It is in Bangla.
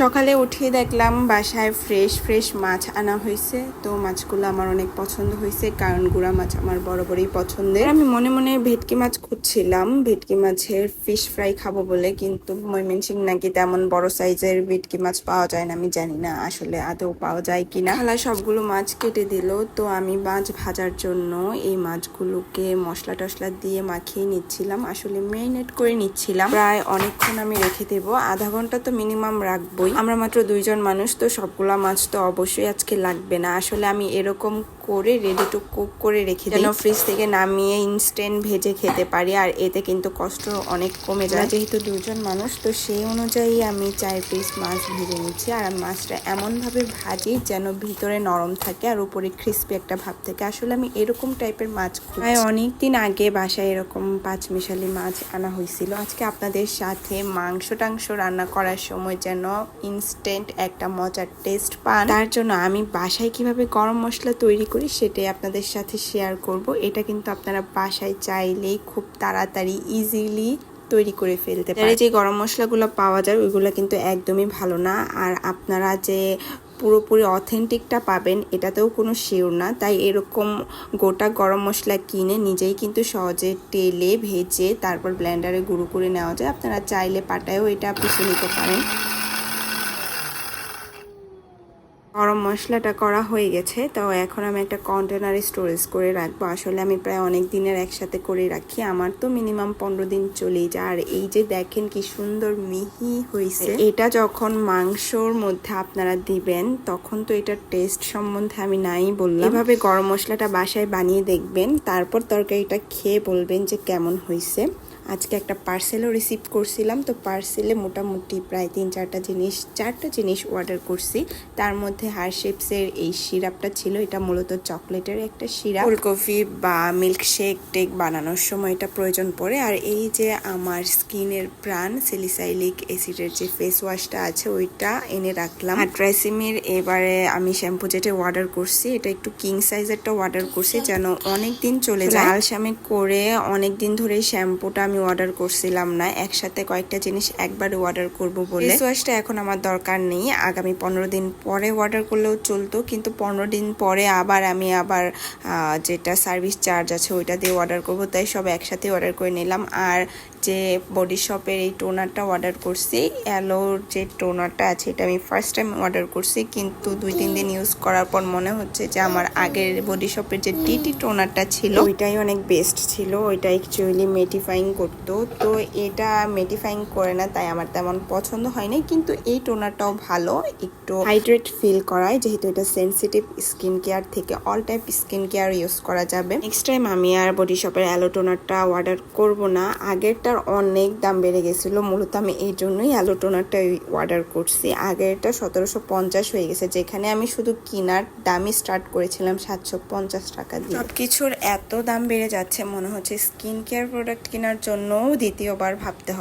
সকালে উঠে দেখলাম বাসায় ফ্রেশ ফ্রেশ মাছ আনা হয়েছে। তো মাছগুলো আমার অনেক পছন্দ হয়েছে, কারণ গুড়া মাছ আমার বরাবরই পছন্দের। আমি মনে মনে ভেটকি মাছ খুঁজছিলাম, ভেটকি মাছের ফিশ ফ্রাই খাব বলে, কিন্তু ময়মনসিং নাকি তেমন বড় সাইজের ভেটকি মাছ পাওয়া যায় না, আমি জানি না আসলে আদৌ পাওয়া যায় কিনা। খালা সবগুলো মাছ কেটে দিল, তো আমি মাছ ভাজার জন্য এই মাছগুলোকে মশলা টশলা দিয়ে মাখিয়ে নিচ্ছিলাম, আসলে মেরিনেট করে নিচ্ছিলাম। প্রায় অনেকক্ষণ আমি রেখে দেবো, আধা ঘণ্টা তো মিনিমাম রাখবোই। আমরা মাত্র দুইজন মানুষ তো সবগুলা মাছ তো অবশ্যই আজকে লাগবে না। আসলে আমি এরকম করে রেডি টু কুক করে রেখে দিই। যেন ফ্রিজ থেকে নামিয়ে ইনস্ট্যান্ট ভেজে খেতে পারি আর এতে কিন্তু কষ্ট অনেক কমে যায়। যেহেতু দুজন মানুষ তো সেই অনুযায়ী আমি চার পিস মাছ ভেজে নিচ্ছি আর মাছটা এমনভাবে ভাজি যেন ভিতরে নরম থাকে আর উপরে ক্রিস্পি একটা ভাব থাকে। আসলে আমি এরকম টাইপের মাছ প্রায় অনেক দিন আগে বাসায় এরকম পাঁচ মিশালি মাছ আনা হয়েছিল। আজকে আপনাদের সাথে মাংস টাংস রান্না করার সময় যেন ইনস্ট্যান্ট একটা মজার টেস্ট পান। তার জন্য আমি বাসায় কীভাবে গরম মশলা তৈরি করি সেটাই আপনাদের সাথে শেয়ার করব। এটা কিন্তু আপনারা বাসায় চাইলেই খুব তাড়াতাড়ি ইজিলি তৈরি করে ফেলতে পারেন। যে গরম মশলাগুলো পাওয়া যায়, ওইগুলো কিন্তু একদমই ভালো না। আর আপনারা যে পুরোপুরি অথেন্টিকটা পাবেন, এটাতেও কোনো শিওর না। তাই এরকম গোটা গরম মশলা কিনে নিজেই কিন্তু সহজে তেলে ভেজে তারপর ব্লেন্ডারে গুঁড়ো করে নেওয়া যায়। আপনারা চাইলে পাটায়ও এটা পিষে নিতে পারেন। গরম মশলাটা করা হয়ে গেছে তো এখন আমি একটা কন্টেনারে স্টোরেজ করে রাখব। আসলে আমি প্রায় অনেক দিনের একসাথে করে রাখি আমার তো মিনিমাম পনেরো দিন চলেই যায়। আর এই যে দেখেন কি সুন্দর মিহি হয়েছে। এটা যখন মাংসর মধ্যে আপনারা দিবেন তখন তো এটার টেস্ট সম্বন্ধে আমি নাই বললাম। এভাবে গরম মশলাটা বাসায় বানিয়ে দেখবেন তারপর তরকারিটা খেয়ে বলবেন যে কেমন হয়েছে। আজকে একটা পার্সেলও রিসিভ করছিলাম। তো পার্সেলে মোটামুটি প্রায় তিন চারটা জিনিস চারটা জিনিস অর্ডার করছি। তার মধ্যে হারশেপসের এই সিরাপটা ছিল। এটা মূলত চকলেটের একটা সিরাপ। ফুলকপি বা মিল্কশেক টেক বানানোর সময় এটা প্রয়োজন পড়ে। আর এই যে আমার স্কিনের প্রাণ সেলিসাইলিক অ্যাসিডের যে ফেস ওয়াশটা আছে ওইটা এনে রাখলাম। আর ট্রাইসিমির এবারে আমি শ্যাম্পু যেটা অর্ডার করছি এটা একটু কিং সাইজেরটা অর্ডার করছি যেন অনেক দিন চলে যায়। আলসামি করে অনেক দিন ধরে শ্যাম্পুটা আমি অর্ডার করছিলাম না একসাথে কয়েকটা জিনিস একবারে অর্ডার করব বলে। ওয়াশটা এখন আমার দরকার নেই আগামী পনেরো দিন পরে অর্ডার করলেও চলতো কিন্তু পনেরো দিন পরে আবার আমি আবার যেটা সার্ভিস চার্জ আছে ওইটা দিয়ে অর্ডার করব তাই সব একসাথে অর্ডার করে নিলাম। আর যে বডি শপের এই টোনারটা অর্ডার করছি অ্যালোর যে টোনারটা আছে এটা আমি ফার্স্ট টাইম অর্ডার করছি কিন্তু দুই তিন দিন ইউজ করার পর মনে হচ্ছে যে আমার আগের বডি শপের যে টিটি টোনারটা ছিল ওইটাই অনেক বেস্ট ছিল ওইটা অ্যাকচুয়ালি মেটিফাইং করতো তো এটা মেটিফাইং করে না, তাই আমার তেমন পছন্দ হয়নি, কিন্তু এই টোনারটাও ভালো, একটু হাইড্রেট ফিল করায়, যেহেতু এটা সেন্সিটিভ স্কিন কেয়ার থেকে all type skin care use করা যাবে। নেক্সট টাইম আমি আর বডি শপের অ্যালো টোনারটা অর্ডার করব না, আগেরটার অনেক দাম বেড়ে গেছিল, মূলত আমি এই জন্যই অ্যালো টোনারটা অর্ডার করছি। আগেরটা সতেরোশো পঞ্চাশ হয়ে গেছে, যেখানে আমি শুধু কিনার দামই স্টার্ট করেছিলাম সাতশো পঞ্চাশ টাকা দিয়ে। সবকিছুর এত দাম বেড়ে যাচ্ছে, মনে হচ্ছে স্কিন কেয়ার প্রোডাক্ট কেনার জন্য দ্বিতীয়বার ভাবতে হবে।